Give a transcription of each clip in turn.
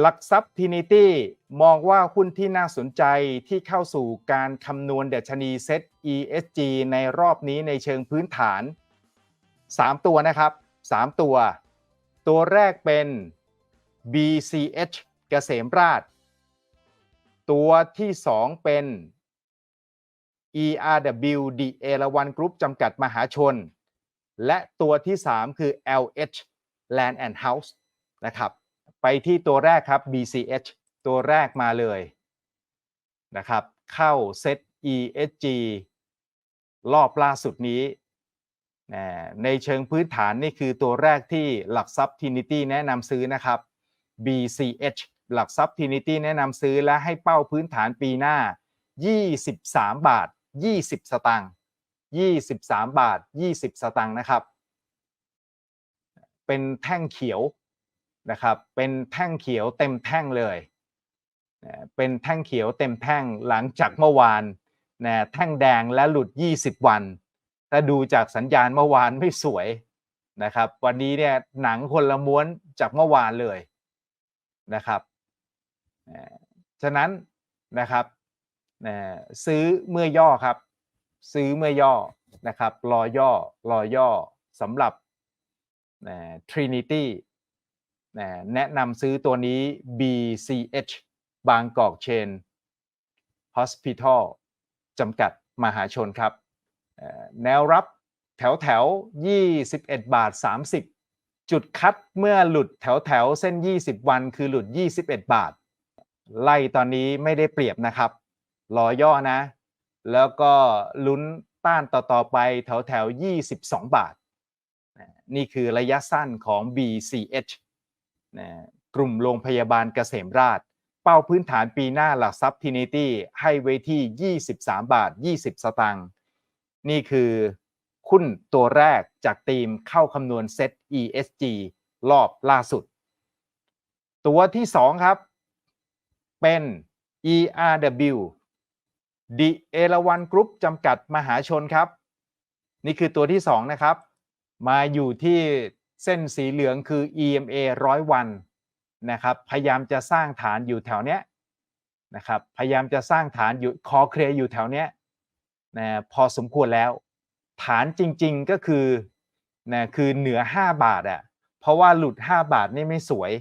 หลักทรัพย์ Trinity มองว่าหุ้นที่น่าสนใจที่เข้าสู่การคำนวณเดัชนีเซ็ต ESG ในรอบนี้ในเชิงพื้นฐาน 3 ตัวนะครับ 3 ตัว ตัวแรกเป็น BCH เกษมราช ตัวที่ 2 เป็น ERW d เอราวันกรุ๊ปจำกัดมหาชน และตัวที่ 3 คือ LH Land and House นะครับ ไปที่ตัวแรกครับ BCH ตัวแรกมาเลยนะครับ เข้าเซต ESG รอบล่าสุดนี้ในเชิงพื้นฐานนี่คือตัวแรกที่หลักทรัพย์ Trinity แนะนำซื้อนะครับ BCH หลักทรัพย์ Trinity แนะนำซื้อและให้เป้าพื้นฐานปีหน้า 23 บาท 20 สตางค์23 บาท 20 สตางค์นะครับ เป็นแท่งเขียว นะครับเป็นแท่งเขียวเต็มแท่งเลยเป็นแท่งเขียวเต็มแท่งหลังจากเมื่อวานนะแท่งแดงและหลุด 20 วัน ถ้าดูจากสัญญาณเมื่อวานไม่สวยนะครับ วันนี้เนี่ยหนังคนละม้วนจากเมื่อวานเลยนะครับฉะนั้นนะครับนะซื้อเมื่อย่อครับ ซื้อเมื่อย่อนะครับรอย่อรอย่อสำหรับนะ Trinity แนะนำซื้อตัวนี้ BCH บางกอกเชน Hospital จำกัดมหาชนครับ แนวรับแถวแถว 21 บาท 30 จุดคัดเมื่อหลุดแถวแถวเส้น 20 วันคือหลุด 21 บาท ไล่ตอนนี้ไม่ได้เปรียบนะครับ รอย่อนะ แล้วก็ลุ้นต้านต่อๆไปแถวแถว 22 บาท นี่คือระยะสั้นของ BCH นะกลุ่มโรงพยาบาลเกษมราช เป้าพื้นฐานปีหน้าหลักทรัพย์ Trinity ให้ไว้ที่ 23 บาท 20 สตางค์นี่คือหุ้นตัวแรกจากทีมเข้าคำนวณเซต ESG รอบล่าสุด ตัวที่ 2 ครับ เป็น ERW The เอราวันกรุ๊ปจำกัดมหาชนครับ นี่คือตัวที่ 2 นะครับ มาอยู่ที่ เส้นสีเหลืองคือ EMA ร้อยวันนะครับ พยายามจะสร้างฐานอยู่แถวเนี้ยนะครับ พยายามจะสร้างฐานอยู่คอเคลีย์อยู่แถวเนี้ยนะพอสมควรแล้ว ฐานจริงๆก็คือนะคือเหนือ 5 บาทอะ่ะ เพราะว่าหลุด 5 บาทนี่ไม่สวย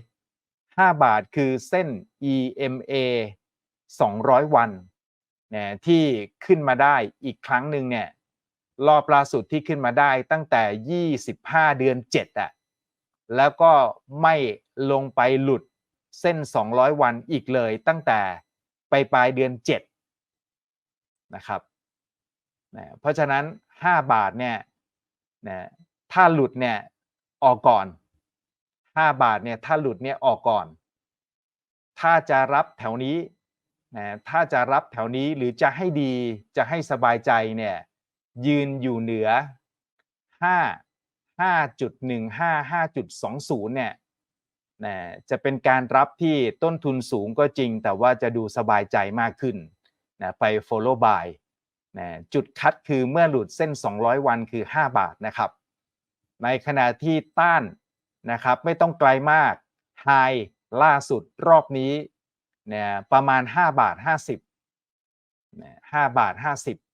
5 บาทคือเส้น EMA 200 วันนะที่ขึ้นมาได้อีกครั้งหนึ่งเนี่ย รอบล่าสุดที่ขึ้นมาได้ตั้งแต่ 25 เดือน7อะแล้วก็ไม่ลงไปหลุดเส้น 200 วันอีกเลยตั้งแต่ไปปลายเดือน7นะครับนะเพราะฉะนั้น 5 บาทเนี่ยนะถ้าหลุดเนี่ยออกก่อน 5 บาทเนี่ยถ้าหลุดเนี่ยออกก่อน ถ้าจะรับแถวนี้นะถ้าจะรับแถวนี้หรือจะให้ดีจะให้สบายใจเนี่ย ยืนอยู่เหนือ 5 5.15 5.20 เนี่ยนะจะเป็นการรับที่ต้นทุนสูงก็จริง แต่ว่าจะดูสบายใจมากขึ้นนะไป follow by นะจุดคัดคือเมื่อหลุดเส้น 200 วันคือ 5 บาทนะครับ ในขณะที่ต้านนะครับไม่ต้องไกลมาก High ล่าสุดรอบนี้นี่ยประมาณ 5 บาท 50นะ5บาท 50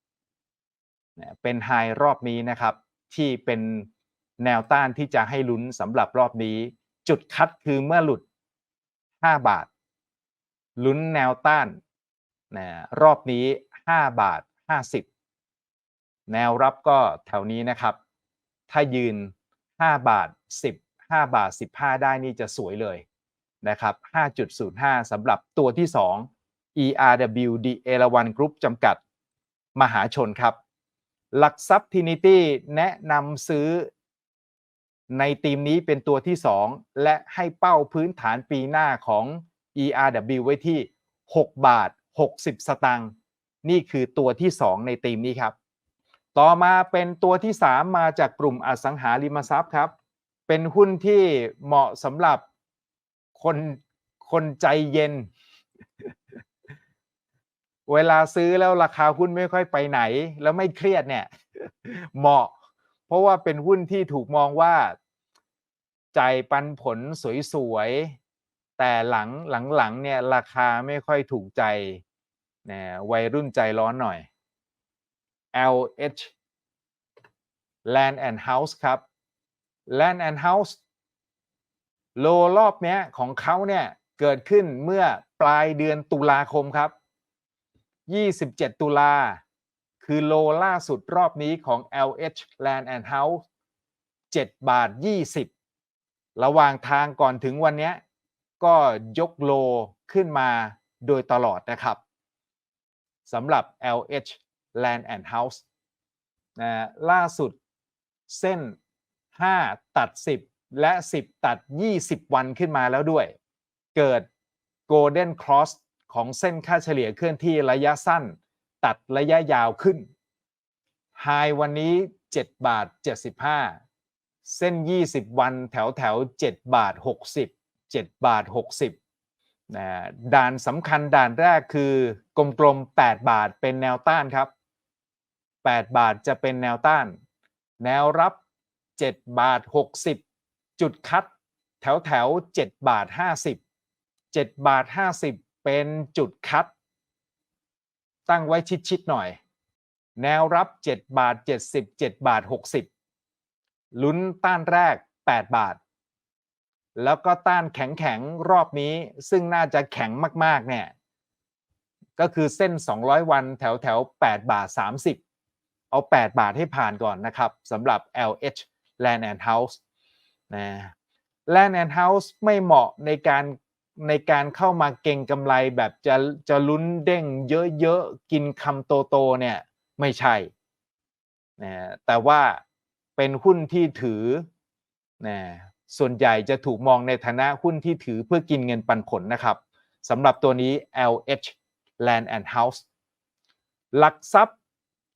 เป็นไฮรอบนี้นะครับ ที่เป็นแนวต้านที่จะให้ลุ้นสำหรับรอบนี้ จุดคัดคือเมื่อหลุด 5 บาท ลุ้นแนวต้านนะรอบนี้ 5 บาท 50 แนวรับก็แถวนี้นะครับ ถ้ายืน 5 บาท 10 5 บาท 15 ได้นี่จะสวยเลยนะครับ 5.05สำหรับตัวที่ 2 ERW d เอราวันกรุ๊ปจำกัด มหาชนครับ หลักทรัพย์ Trinity แนะนำซื้อในทีมนี้เป็นตัวที่ 2 และให้เป้าพื้นฐานปีหน้าของ ERW ไว้ที่ 6 บาท 60 สตางค์นี่คือตัวที่ 2 ในทีมนี้ครับ ต่อมาเป็นตัวที่ 3 มาจากกลุ่มอสังหาริมทรัพย์ครับ เป็นหุ้นที่เหมาะสำหรับคนคนใจเย็น เวลาซื้อแล้วราคาหุ้นไม่ค่อยไปไหน แล้วไม่เครียดเนี่ย เหมาะ เพราะว่าเป็นหุ้นที่ถูกมองว่าจ่ายปันผลสวยๆ แต่หลังหลังๆเนี่ยราคาไม่ค่อยถูกใจนะวัยรุ่นใจร้อนหน่อย LH Land and House ครับ Land and House โลรอบเนี้ยของเขาเนี่ยเกิดขึ้นเมื่อปลายเดือนตุลาคมครับ 27 ตุลา คือโลล่าสุดรอบนี้ของ LH Land and House 7 บาท 20 ระหว่างทางก่อนถึงวันนี้ก็ยกโลขึ้นมาโดยตลอดนะครับสำหรับ LH Land and House นะล่าสุดเส้น 5 ตัด 10 และ 10 ตัด 20 วันขึ้นมาแล้วด้วย เกิด Golden Cross ของเส้นค่าเฉลี่ยเคลื่อนที่ระยะสั้น ตัดระยะยาวขึ้น High วันนี้ 7 บาท 75 เส้น 20 วันแถวแถว7บาท 60 7 บาท 60นะด่านสำคัญด่านแรกคือกลมๆ 8 บาทเป็นแนวต้านครับ 8 บาทจะเป็นแนวต้าน แนวรับ 7 บาท 60 จุดคัดแถวแถว7บาท 50 7 บาท 50 เป็นจุดคัด ตั้งไว้ชิดๆหน่อย แนวรับ 7 บาท 70 7 บาท 60 ลุ้นต้านแรก 8 บาท แล้วก็ต้านแข็งๆ รอบนี้ซึ่งน่าจะแข็งมากๆเนี่ยก็คือเส้น 200 วันแถวแถว8บาท 30 เอา 8 บาทให้ผ่านก่อนนะครับสำหรับ LH Land and House นะ Land and House ไม่เหมาะในการ ในการเข้ามาเก่งกำไรแบบจะจะลุ้นเด้งเยอะๆกินคำโตๆเนี่ยไม่ใช่นะแต่ว่าเป็นหุ้นที่ถือนะส่วนใหญ่จะถูกมองในฐานะหุ้นที่ถือเพื่อกินเงินปันผลนะครับสำหรับตัวนี้ LH Land and House หลักทรัพย์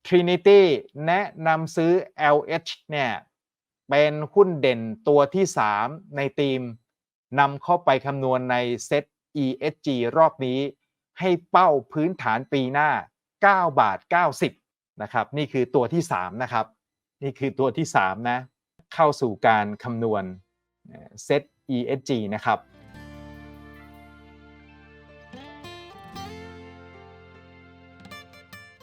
Trinity แนะนำซื้อ LH เนี่ยเป็นหุ้นเด่นตัวที่ 3 ในทีม นำเข้าไปคำนวณในเซต ESG รอบนี้ ให้เป้าพื้นฐานปีหน้า 9 บาท 90 นะครับ นี่คือตัวที่ 3 นะครับ นี่คือตัวที่ 3 นะ เข้าสู่การคำนวณเซต ESG นะครับ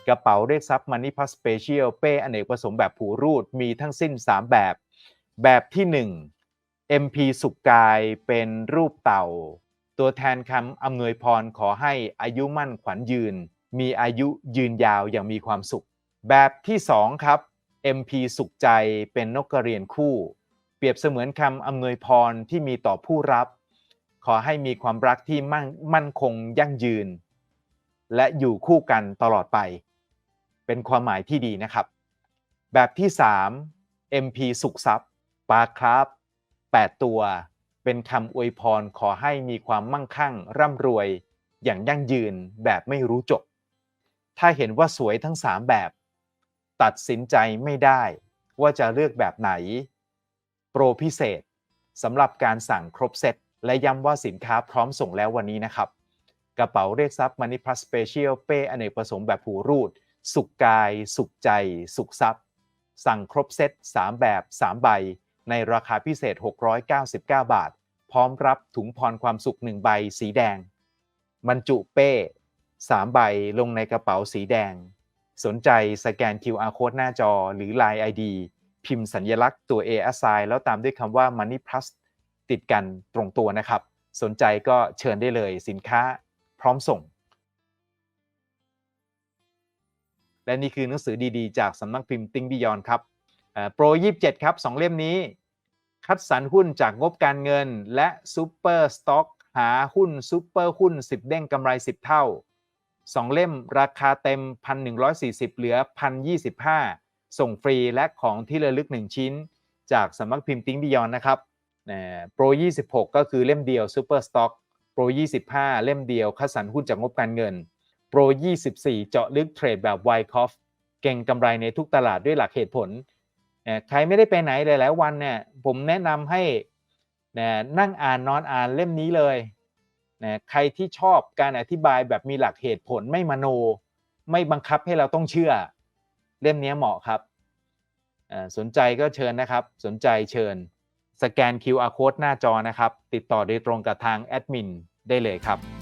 กระเป๋าเรียกทรัพย์ Money Plus Special เป้อเนกประสงค์แบบผูรูดมีทั้งสิ้น 3 แบบ แบบที่ 1 MP สุกกายเป็นรูปเต่า ตัวแทนคำอำนวยพรขอให้อายุมั่นขวัญยืน มีอายุยืนยาวอย่างมีความสุข แบบที่2ครับ MP สุขใจเป็นนกกระเรียนคู่ เปรียบเสมือนคำอำนวยพรที่มีต่อผู้รับ ขอให้มีความรักที่มั่นมั่นคงยั่งยืน และอยู่คู่กันตลอดไป เป็นความหมายที่ดีนะครับ แบบที่ 3 MP สุขทรัพย์ปาครับ 8 ตัว เป็นคำอวยพรขอให้มีความมั่งคั่ง ร่ำรวย อย่างยั่งยืนแบบไม่รู้จบ ถ้าเห็นว่าสวยทั้ง 3 แบบ ตัดสินใจไม่ได้ว่าจะเลือกแบบไหน โปรพิเศษสำหรับการสั่งครบเซตและย้ำว่าสินค้าพร้อมส่งแล้ววันนี้นะครับ กระเป๋าเรียกทรัพย์ Money Plus Special เป้อเนกประสงค์แบบผูรูด สุขกาย สุขใจ สุขทรัพย์ สั่งครบเซต3 แบบ 3 ใบ ในราคาพิเศษ 699 บาท พร้อมรับถุงพรความสุข 1 ใบสีแดง บรรจุเป้ 3 ใบลงในกระเป๋าสีแดง สนใจสแกน QR Code หน้าจอหรือ Line ID พิมพ์สัญลักษณ์ตัว A s i g n แล้วตามด้วยคำว่า Money Plus ติดกันตรงตัวนะครับ สนใจก็เชิญได้เลยสินค้าพร้อมส่ง และนี่คือหนังสือดีๆ จากสำนักพิมพ์ Think Beyond ครับ โปร27 ครับ 2 เล่มนี้ คัดสรรหุ้นจากงบการเงิน และซูเปอร์สต็อกหาหุ้นซูเปอร์หุ้น 10 เด้งกำไร 10 เท่า 2 เล่มราคาเต็ม 1,140 เหลือ 1,025 ส่งฟรีและของที่ระลึก 1 ชิ้น จากสำนักพิมพ์ Think Beyond นะครับโปร26 ก็คือเล่มเดียวซูเปอร์สต็อกโปร25 เล่มเดียวคัดสรรหุ้นจากงบการเงินโปร24 เจาะลึกเทรดแบบไวคอฟเก่งกำไรในทุกตลาดด้วยหลักเหตุผล ใครไม่ได้ไปไหนหลายๆวันเนี่ยผมแนะนำให้นั่งอ่านนอนอ่านเล่มนี้เลยใครที่ชอบการอธิบายแบบมีหลักเหตุผลไม่มโน ไม่บังคับให้เราต้องเชื่อ เล่มนี้เหมาะครับสนใจก็เชิญนะครับ สนใจเชิญ สแกน QR code หน้าจอนะครับ ติดต่อโดยตรงกับทางแอดมินได้เลยครับ